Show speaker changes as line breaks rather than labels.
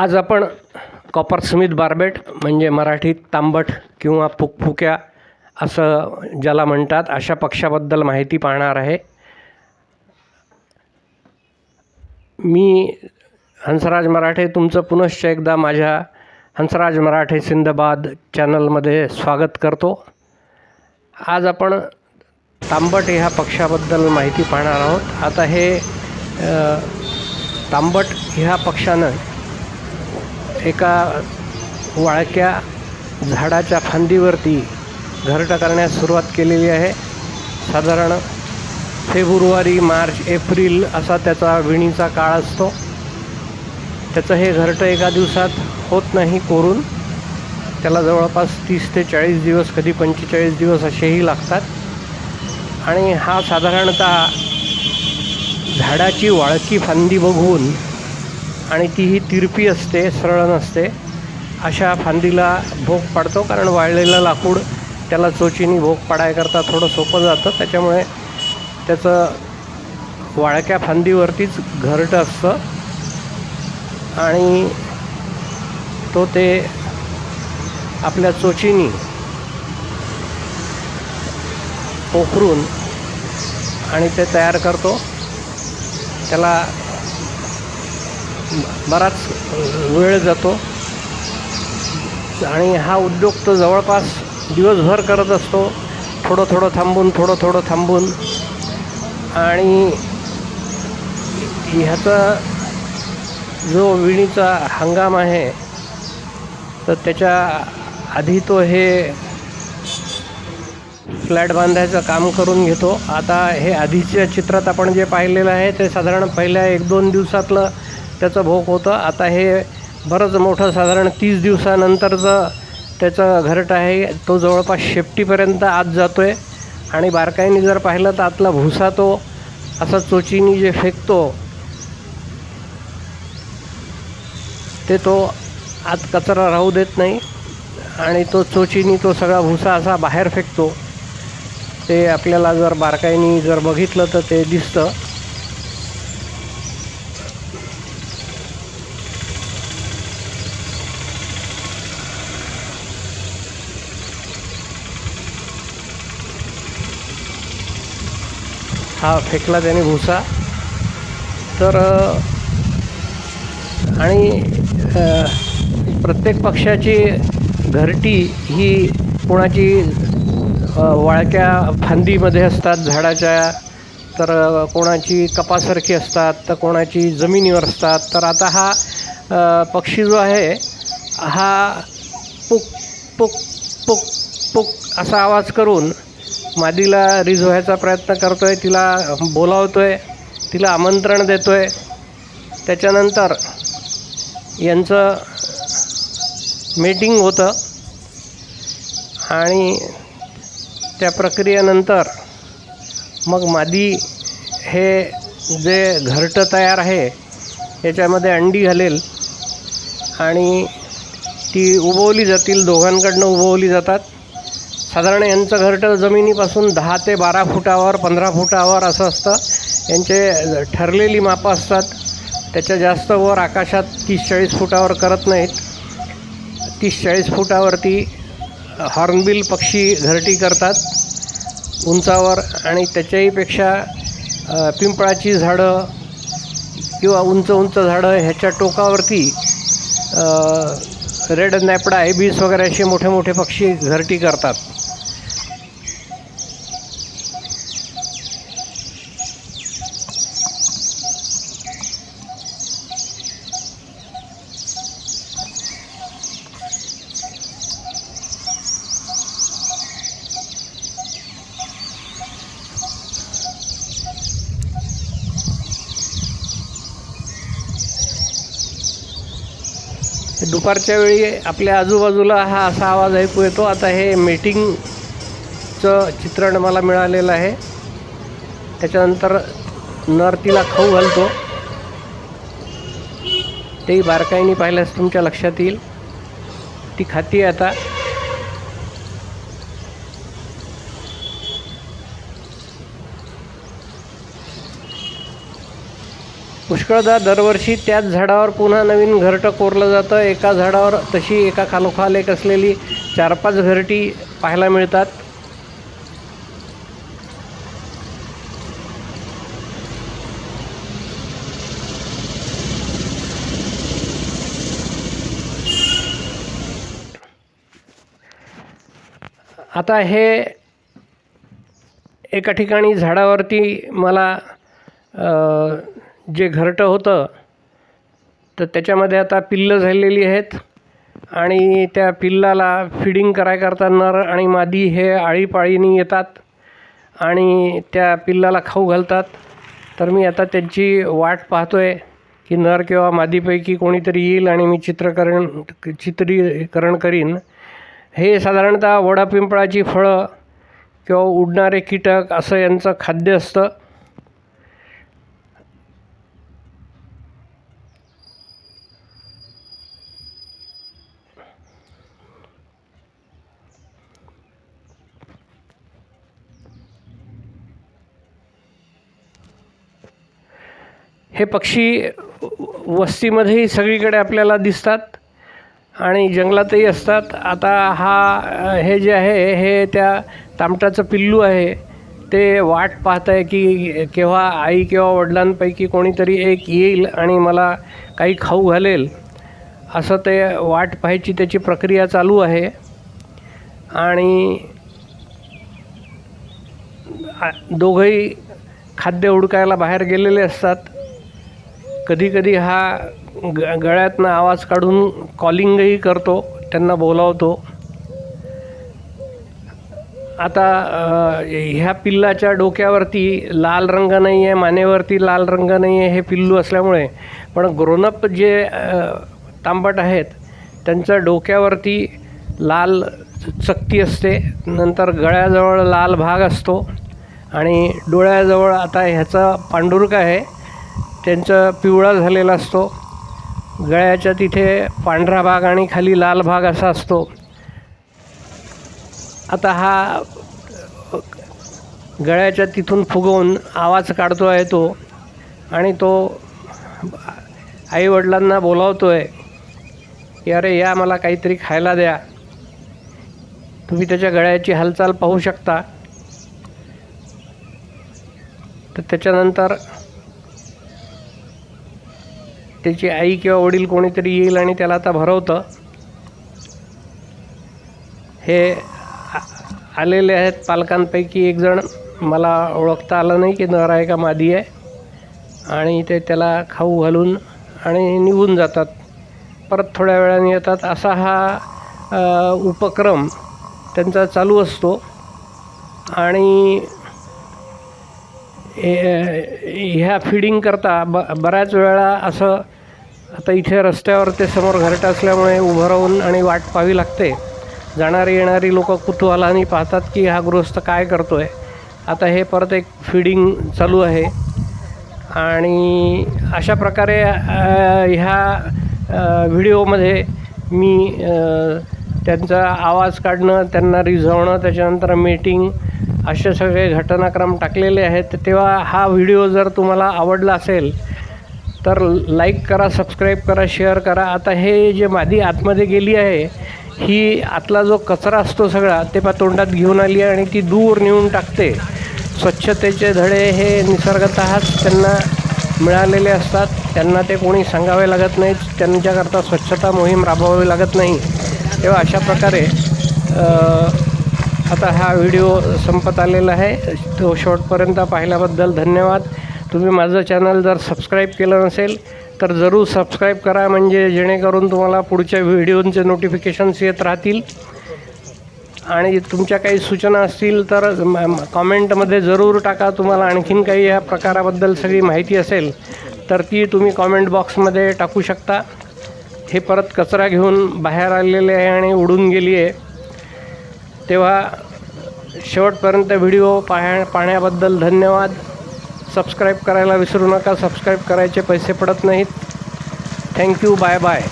आज आपण copper Smith barbette म्हणजे मराठीत तांबट किंवा फुकफुक्या असं ज्याला म्हणतात अशा पक्षाबद्दल माहिती पाहणार आहे. मी हंसराज मराठे तुमचं पुनश्च एकदा माझ्या हंसराज मराठे सिंदबाद चॅनलमध्ये स्वागत करतो. आज आपण तांबट ह्या पक्षाबद्दल माहिती पाहणार आहोत. आता हे तांबट ह्या पक्षानं एका वाळक्या झाडाच्या फांदीवरती घरटं करण्यास सुरुवात केलेली आहे. साधारण फेब्रुवारी मार्च एप्रिल असा त्याचा विणीचा काळ असतो. त्याचं हे घरटं एका दिवसात होत नाही कोरून. त्याला जवळपास तीस ते चाळीस दिवस कधी पंचेचाळीस दिवस असेही लागतात. आणि हा साधारणतः झाडाची वाळकी फांदी बघून आणि तीही तिरपी असते सरळ नसते. अशा फांदीला भोग पाडतो कारण वाळलेलं लाकूड त्याला चोचीनी भोग पाडायकरता थोडं सोपं जातं. त्याच्यामुळे त्याचं वाळक्या फांदीवरतीच घरटं असतं. आणि तो ते आपल्या चोचीनी पोखरून आणि ते तयार करतो. त्याला बराच वेळ जातो. आणि हा उद्योग तो जवळपास दिवसभर करत असतो. थोडं थोडं थांबून थोडं थोडं थांबून. आणि ह्याचा जो विणीचा हंगाम आहे तर त्याच्या आधी तो हे फ्लॅट बांधायचं काम करून घेतो. आता हे आधीच्या चित्रात आपण जे पाहिलेलं आहे ते साधारण पहिल्या एक दोन दिवसातलं त्याचं भोग होतं. आता हे बरंच मोठं साधारण तीस दिवसानंतरचं त्याचं घरट आहे. तो जवळपास शेपटीपर्यंत आत जातो आहे आणि बारकाईने जर पाहिलं तर आतला भुसा तो असा चोचीनी जे फेकतो ते तो आत कचरा राहू देत नाही. आणि तो चोचीनी तो सगळा भुसा असा बाहेर फेकतो. ते आपल्याला जर बारकाईनी जर बघितलं तर ते दिसतं. हा फेकला त्याने भुसा. तर आणि प्रत्येक पक्षाची घरटी ही कोणाची वाळक्या फांदीमध्ये असतात झाडाच्या तर कोणाची कपासारखी असतात तर कोणाची जमिनीवर असतात. तर आता हा पक्षी जो आहे हा पुक पुक पुक पुक असा आवाज करून मादीला रिझवायचा प्रयत्न करतो आहे तिला बोलावतो आहे तिला आमंत्रण देतो आहे त्याच्यानंतर यांचं मीटिंग होतं. आणि त्या प्रक्रियेनंतर मग मादी हे जे घरटं तयार आहे याच्यामध्ये अंडी घालेल. आणि ती उबवली जातील दोघांकडनं उबवली जातात. साधारण यांचं घरटं जमिनीपासून दहा ते बारा फुटावर पंधरा फुटावर असं असतं. यांचे ठरलेली मापं असतात. त्याच्या जास्त वर आकाशात तीस चाळीस फुटावर करत नाहीत. तीस चाळीस फुटावरती हॉर्नबिल पक्षी घरटी करतात. उंचावर आणि त्याच्याहीपेक्षा पिंपळाची झाडं किंवा उंच उंच झाडं ह्याच्या टोकावरती रेड नॅपडा एबीस वगैरे असे मोठे मोठे पक्षी घरटी करतात. दुपारच्या वेळी आपल्या आजूबाजूला हा असा आवाज ऐकू येतो. आता हे मीटिंगचं चित्रण मला मिळालेलं आहे. त्याच्यानंतर नर तिला खाऊ घालतो. तेही बारकाईने पाहिल्यास तुमच्या लक्षात येईल. ती खाती आता. पुष्कळदा दरवर्षी त्याच झाडावर पुन्हा नवीन घरटं कोरलं जातं. एका झाडावर तशी एका खालोखाल एक असलेली चार पाच घरटी पाहायला मिळतात. आता हे एका ठिकाणी झाडावरती मला जे घरटं होतं तर त्याच्यामध्ये आता पिल्लं झालेली आहेत आणि त्या पिल्लाला फिडिंग करायकरता नर आणि मादी हे आळीपाळीने येतात आणि त्या पिल्लाला खाऊ घालतात. तर मी आता त्यांची वाट पाहतो आहे की नर किंवा मादीपैकी कोणीतरी येईल आणि मी चित्रकरण चित्रीकरण करीन. हे साधारणतः वडापिंपळाची फळं किंवा उडणारे कीटक असं यांचं खाद्य असतं. हे पक्षी वस्तीमध्येही सगळीकडे आपल्याला दिसतात आणि जंगलातही असतात. आता हा हे जे आहे हे त्या तामटाचं पिल्लू आहे. ते वाट पाहत आहे की केव्हा आई किंवा वडिलांपैकी कोणीतरी एक येईल आणि मला काही खाऊ घालेल. असं ते वाट पाहायची त्याची प्रक्रिया चालू आहे. आणि दोघंही खाद्य हुडकायला बाहेर गेलेले असतात. कधीकधी हा ग गळ्यातनं आवाज काढून कॉलिंगही करतो त्यांना बोलावतो. आता ह्या पिल्लाच्या डोक्यावरती लाल रंग नाही आहे मानेवरती लाल रंग नाही आहे हे पिल्लू असल्यामुळे पण ग्रोनअप जे तांबट आहेत त्यांच्या डोक्यावरती लाल चकती असते नंतर गळ्याजवळ लाल भाग असतो आणि डोळ्याजवळ आता ह्याचा पांडुरका आहे त्यांचा पिवळा झालेला असतो. गळ्याच्या तिथे पांढरा भाग आणि खाली लाल भाग असा असतो. आता हा गळ्याच्या तिथून फुगवून आवाज काढतो आहे तो आणि तो आईवडिलांना बोलावतो आहे की अरे या मला काहीतरी खायला द्या. तुम्ही त्याच्या गळ्याची हालचाल पाहू शकता. तर त्याच्यानंतर त्याची आई किंवा वडील कोणीतरी येईल आणि त्याला आता भरवतं. हे आलेले आहेत पालकांपैकी एक जण. मला ओळखता आलं नाही की नर आहे का मादी आहे. आणि ते त्याला खाऊ घालून आणि निघून जातात. परत थोड्या वेळाने येतात. असा हा उपक्रम त्यांचा चालू असतो. आणि हे- ह्या फिडिंगकरता ब बऱ्याच वेळा असं आता इथे रस्त्यावर ते समोर घरट असल्यामुळे उभं राहून आणि वाट पाहावी लागते. जाणारी येणारी लोक कुतूहलाने पाहतात की हा गृहस्थ काय करतो आहे आता हे परत एक फिडिंग चालू आहे. आणि अशा प्रकारे ह्या व्हिडिओमध्ये मी त्यांचा आवाज काढणं त्यांना रिझवणं त्याच्यानंतर मीटिंग असे सगळे घटनाक्रम टाकलेले आहेत. तेव्हा हा व्हिडिओ जर तुम्हाला आवडला असेल तर लाईक करा सबस्क्राईब करा शेअर करा. आता हे जे मादी आतमध्ये गेली आहे ही आतला जो कचरा असतो सगळा ते पा तोंडात घेऊन आली आहे आणि ती दूर नेऊन टाकते. स्वच्छतेचे धडे हे निसर्गतःच त्यांना मिळालेले असतात. त्यांना ते कोणी सांगावे लागत नाहीत. त्यांच्याकरता स्वच्छता मोहीम राबवावी लागत नाही. तेव्हा अशा प्रकारे आता हा व्हिडिओ संपत आलेला आहे. तो शेवटपर्यंत पाहिल्याबद्दल धन्यवाद. तुम्ही माझं चॅनल जर सबस्क्राईब केलं नसेल तर जरूर सबस्क्राईब करा. म्हणजे जेणेकरून तुम्हाला पुढच्या व्हिडिओंचे नोटिफिकेशन्स येत राहतील. आणि तुमच्या काही सूचना असतील तर कॉमेंटमध्ये जरूर टाका. तुम्हाला आणखीन काही या प्रकाराबद्दल सगळी माहिती असेल तर ती तुम्ही कॉमेंट बॉक्समध्ये टाकू शकता. हे परत कचरा घेऊन बाहेर आलेले आहे आणि उडून गेली आहे. तेव्हा शेवटपर्यंत व्हिडिओ पाहण्या पाहण्याबद्दल धन्यवाद. सबस्क्राईब करायला विसरू नका. सबस्क्राईब करायचे पैसे पडत नाहीत. Thank you bye bye